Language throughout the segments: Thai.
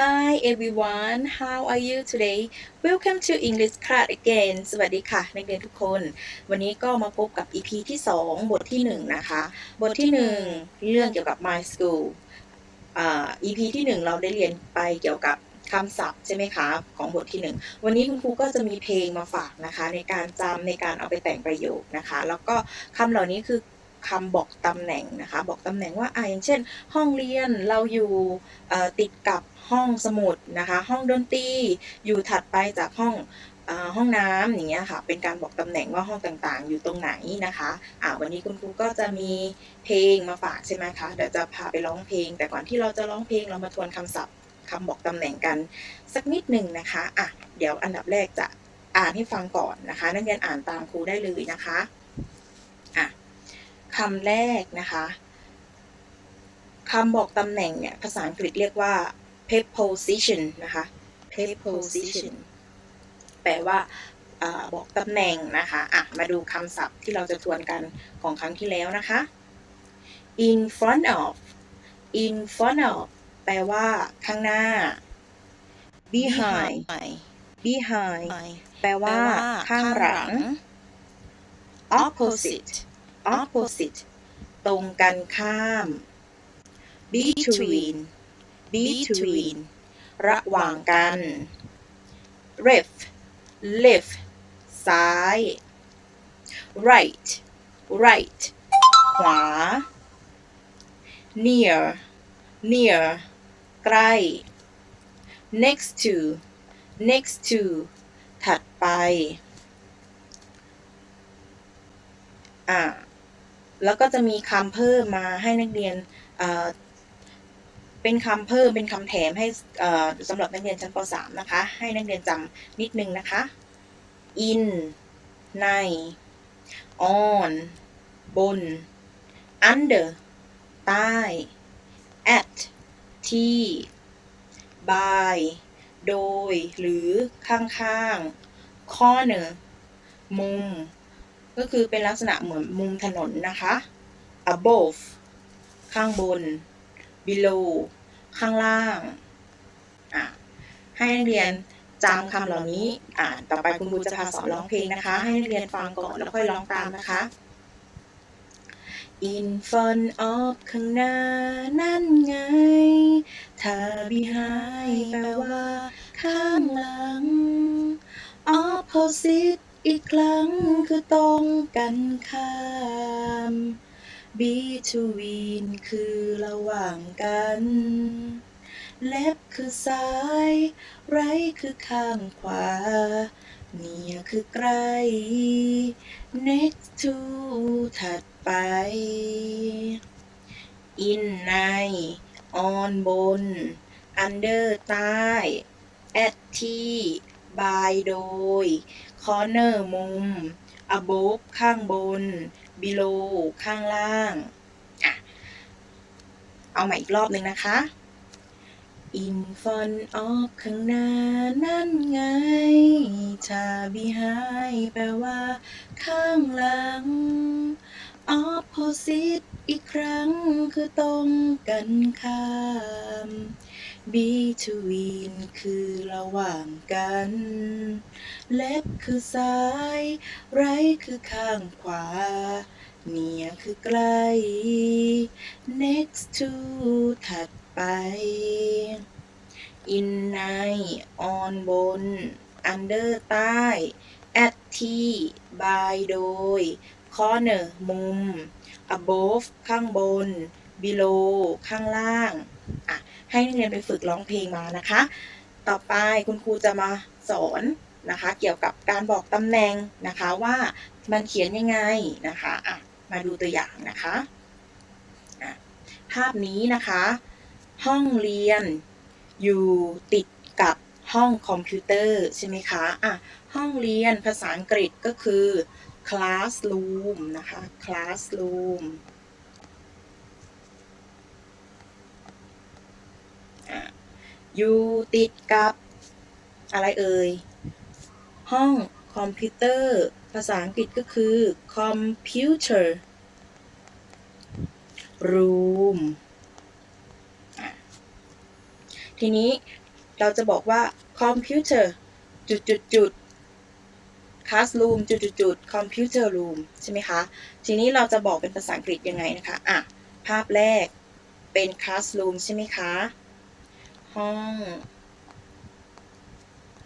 Hi everyone how are you today Welcome to English class again สวัสดีค่ะนักเรียนทุกคน วันนี้ก็มาพบกับ EP ที่ 2 บทที่ 1 นะคะ บทที่ 1 เรื่องเกี่ยวกับ My School อ่า EP ที่ 1 เราได้เรียนไปเกี่ยวกับคำศัพท์ใช่ไหมคะของบทที่ 1 วันนี้คุณครูก็จะมีเพลงมาฝากนะคะ ในการจำในการเอาไปแต่งประโยคนะคะ แล้วก็คำเหล่านี้คือ คำบอกตำแหน่งนะคะ บอกตำแหน่งว่าอ่าอย่างเช่น ห้องเรียนเราอยู่ติดกับห้องสมุดนะคะ ห้องดนตรีอยู่ถัดไปจากห้องอห้องน้ำอย่างเงี้ยค่ะ เป็นการบอกตำแหน่งว่าห้องต่างๆ อยู่ตรงไหนนะคะอ่าวันนี้คุณครูก็จะมีเพลงมาฝากใช่ไหมคะ เดี๋ยวจะพาไปร้องเพลง แต่ก่อนที่เราจะร้องเพลงเรามาทวนคำศัพท์คำบอกตำแหน่งกันสักนิดหนึ่งนะคะอะเดี๋ยวอันดับแรกจะอ่านให้ฟังก่อนนะคะ นักเรียนอ่านตามครูได้เลยนะคะ คำแรกนะคะคำบอกตำแหน่งเนี่ย ภาษาอังกฤษเรียกว่า preposition นะคะ preposition แปลว่าอาบอกตำแหน่งนะคะอะมาดูคำศัพท์ที่เราจะทวนกันของครั้งที่แล้วนะคะ in front of in front of แปลว่าข้างหน้า behind behind แปลว่าข้างหลัง opposite opposite ตรงกันข้าม between between ระหว่างกัน left left ซ้าย right right ขวา near near ใกล้ next to next to ถัดไป อ่า แล้วก็จะมีคำเพิ่มมาให้นักเรียนเป็นคำเพิ่มเป็นคำแถมให้สำหรับนักเรียนชั้นป .3 นะคะ ให้นักเรียนจำนิดนึงนะคะ in ใน on บน under ใต้ at ที่ by โดย หรือข้างๆ corner มุม ก็คือเป็นลักษณะเหมือนมุมถนนนะคะ above ข้างบน below ข้างล่างอะให้นักเรียนจำคำเหล่านี้อ่านต่อไปคุณครูจะพาสอนร้องเพลงนะคะ ให้นักเรียนฟังก่อนแล้วค่อยร้องตามนะคะ in front of ข้างหน้านั่นไง ถ้า behind แปลว่า ข้างหลัง opposite ครั้งคือตรงกันข้าม between คือระหว่างกัน left คือซ้าย right คือข้างขวา near คือใกล้ next to ถัดไป in ใน on บน under ใต้ at ที่ by โดย corner มุม above ข้างบน below ข้างล่างอะเอาใหม่อีกรอบหนึ่งนะคะ in front of ข้างหน้านั่นไง ถ้า behind แปลว่า ข้างหลัง opposite อีกครั้งคือตรงกันข้าม between คือระหว่างกัน left คือซ้าย right คือข้างขวา near คือใกล้ next to ถัดไป in ใน on บน under ใต้ at ที่ by โดย corner มุม above ข้างบน below ข้างล่าง อะ ให้นักเรียนไปฝึกร้องเพลงมานะคะ ต่อไปคุณครูจะมาสอนนะคะ เกี่ยวกับการบอกตำแหน่งนะคะว่ามันเขียนยังไงนะคะะมาดูตัวอย่างนะคะะภาพนี้นะคะ ห้องเรียนอยู่ติดกับห้องคอมพิวเตอร์ใช่ไหมคะอะห้องเรียนภาษาอังกฤษก็คือ classroom นะคะ classroom อะ อยู่ติดกับ อะไรเอ่ย ห้องคอมพิวเตอร์ ภาษาอังกฤษก็คือ computer room ทีนี้เราจะบอกว่า computer จุดจุดจุด classroom จุดจุดจุด computer room ใช่ไหมคะ ทีนี้เราจะบอกเป็นภาษาอังกฤษยังไงนะคะ อะ ภาพแรกเป็น classroom ใช่ไหมคะ ห้อง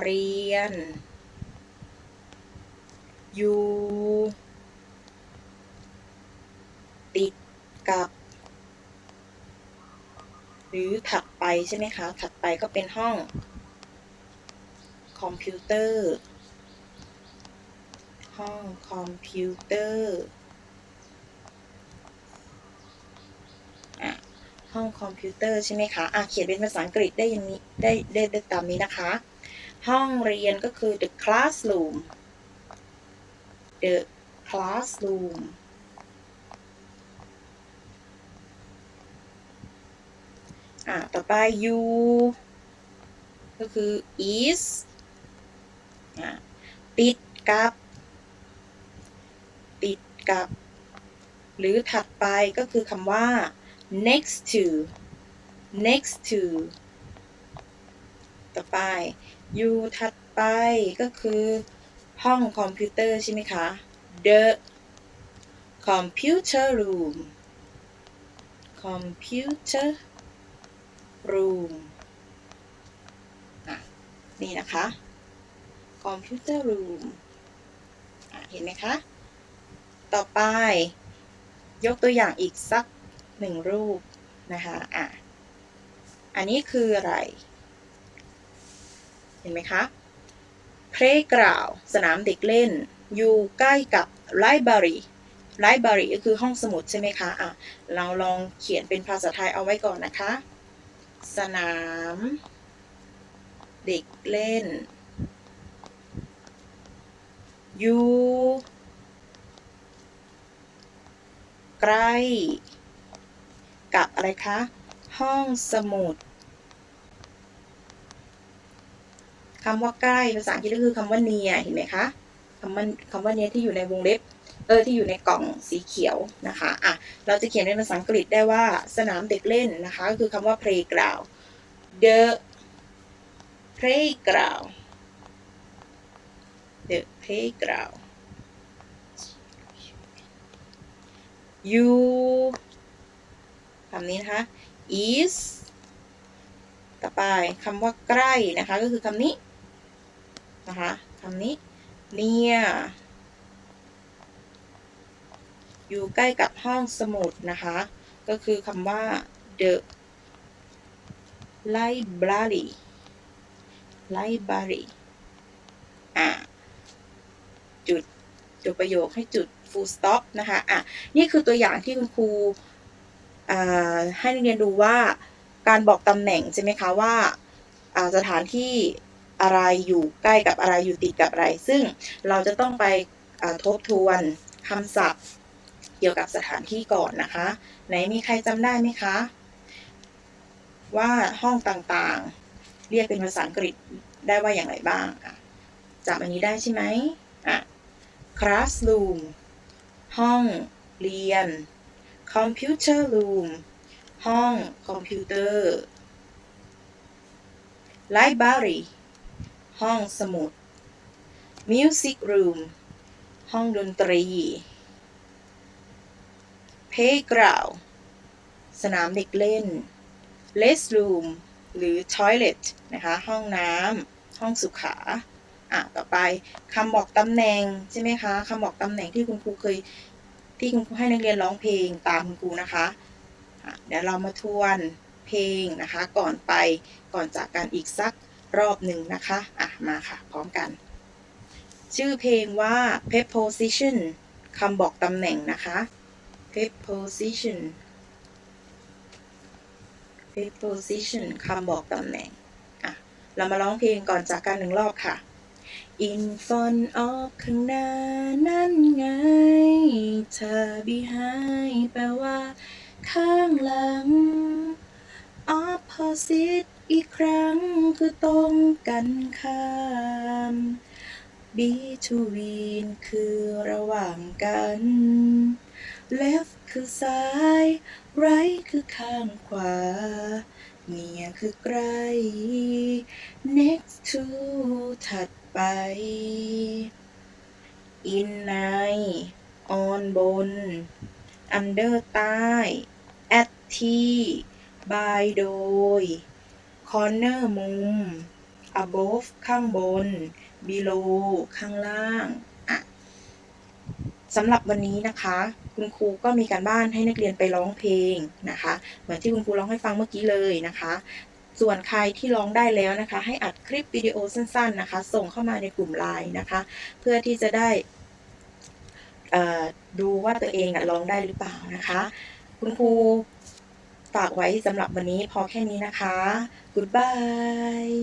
เรียน อยู่ ติดกับ หรือถัดไปใช่ไหมคะ ถัดไปก็เป็นห้อง คอมพิวเตอร์ ห้องคอมพิวเตอร์อะ ห้องคอมพิวเตอร์ใช่ไหมคะอะเขียนเป็นภาษาอังกฤษได้อย่างนี้ได้ได้ได้ตามนี้นะคะ ห้องเรียนก็คือ the classroom the classroom อะต่อไป you ก็คือ is อะติดกับติดกับ หรือถัดไปก็คือคำว่า next to next to ต่อไป you ถัดไปก็คือห้องคอมพิวเตอร์ใช่ไหมคะ the computer room computer room นี่นะคะ computer room เห็นไหมคะ ต่อไป ยกตัวอย่างอีกสัก หนึ่งรูปนะคะอะอันนี้คืออะไร เห็นไหมคะ playground สนามเด็กเล่น อยู่ใกล้กับ library library ก็คือห้องสมุดใช่ไหมคะอะเราลองเขียนเป็นภาษาไทยเอาไว้ก่อนนะคะ สนาม เด็กเล่น อยู่ใกล้ กับอะไรคะ ห้องสมุดคำว่าใกล้ภาษาอังกฤษก็คือคำว่า near เห็นไหมคะคำว่าคำว่า near ที่อยู่ในวงเล็บเออที่อยู่ในกล่องสีเขียวนะคะอะเราจะเขียนเป็นภาษาอังกฤษได้ว่าสนามเด็กเล่นนะคะ ก็คือคำว่า playground the playground the playground you ำนี้นะคะ is ต่อไปคำว่าใกล้นะคะ ก็คือคำนี้นะคะคำนี้ near อยู่ใกล้กับห้องสมุดนะคะ ก็คือคำว่า the library library อะจุดจบประโยคให้จุด full stop นะคะ อะ นี่คือตัวอย่างที่คุณครู ให้นักเรียนดูว่าการบอกตำแหน่งใช่ไหมคะว่าสถานที่อะไรอยู่ใกล้กับอะไรอยู่ติดกับอะไร ซึ่งเราจะต้องไปทบทวนคำศัพท์เกี่ยวกับสถานที่ก่อนนะคะ ไหนมีใครจำได้ไหมคะ ว่าห้องต่างๆ เรียกเป็นภาษาอังกฤษได้ว่าอย่างไรบ้างจำอันนี้ได้ใช่ไหมอะ classroom ห้องเรียน computer room ห้องคอมพิวเตอร์ library ห้องสมุด music room ห้องดนตรี playground สนามเด็กเล่น restroom หรือ toilet นะคะ ห้องน้ำ ห้องสุขา อะ ต่อไปคำบอกตำแหน่ง ใช่ไหมคะ คำบอกตำแหน่งที่คุณครูเคย ที่คุณครูให้นักเรียนร้องเพลงตามคุณครูนะคะเดี๋ยวเรามาทวนเพลงนะคะ ก่อนไปก่อนจากกันอีกสักรอบหนึ่งนะคะอะมาค่ะ พร้อมกัน ชื่อเพลงว่า preposition คำบอกตำแหน่งนะคะ preposition preposition คำบอกตำแหน่งอะเรามาร้องเพลงก่อนจากกันหนึ่งรอบค่ะ in front of ข้างหน้านั่นไง เธอ behind แปลว่า ข้างหลัง opposite อีกครั้งคือตรงกันข้าม between คือระหว่างกัน left คือซ้าย right คือข้างขวา near คือใกล้ next to ถัดไป in ใน on บน under ใต้ at ที่ by โดย corner มุม above ข้างบน below ข้างล่างอะสำหรับวันนี้นะคะ คุณครูก็มีการบ้านให้นักเรียนไปร้องเพลงนะคะ เหมือนที่คุณครูร้องให้ฟังเมื่อกี้เลยนะคะ ส่วนใครที่ร้องได้แล้วนะคะ ให้อัดคลิปวิดีโอสั้นๆนะคะ ส่งเข้ามาในกลุ่มไลน์นะคะ เพื่อที่จะได้ดูว่าตัวเองร้องได้หรือเปล่านะคะ คุณครูฝากไว้สำหรับวันนี้พอแค่นี้นะคะ Goodbye